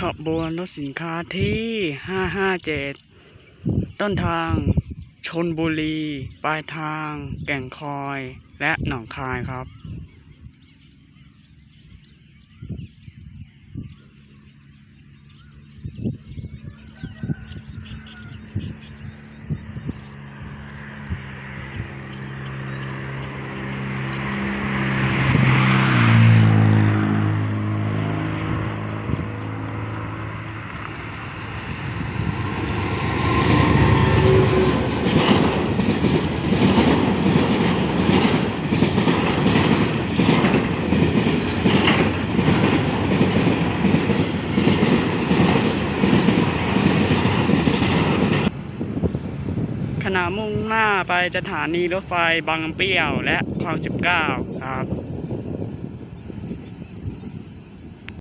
ขบวนรถสินค้าที่ 557 ต้นทางชนบุรี ปลายทาง แก่งคอย และหนองคายครับ ณะมุ่งหน้าไปสถานีรถไฟบางเปี้ยวและคลอง19 ครับ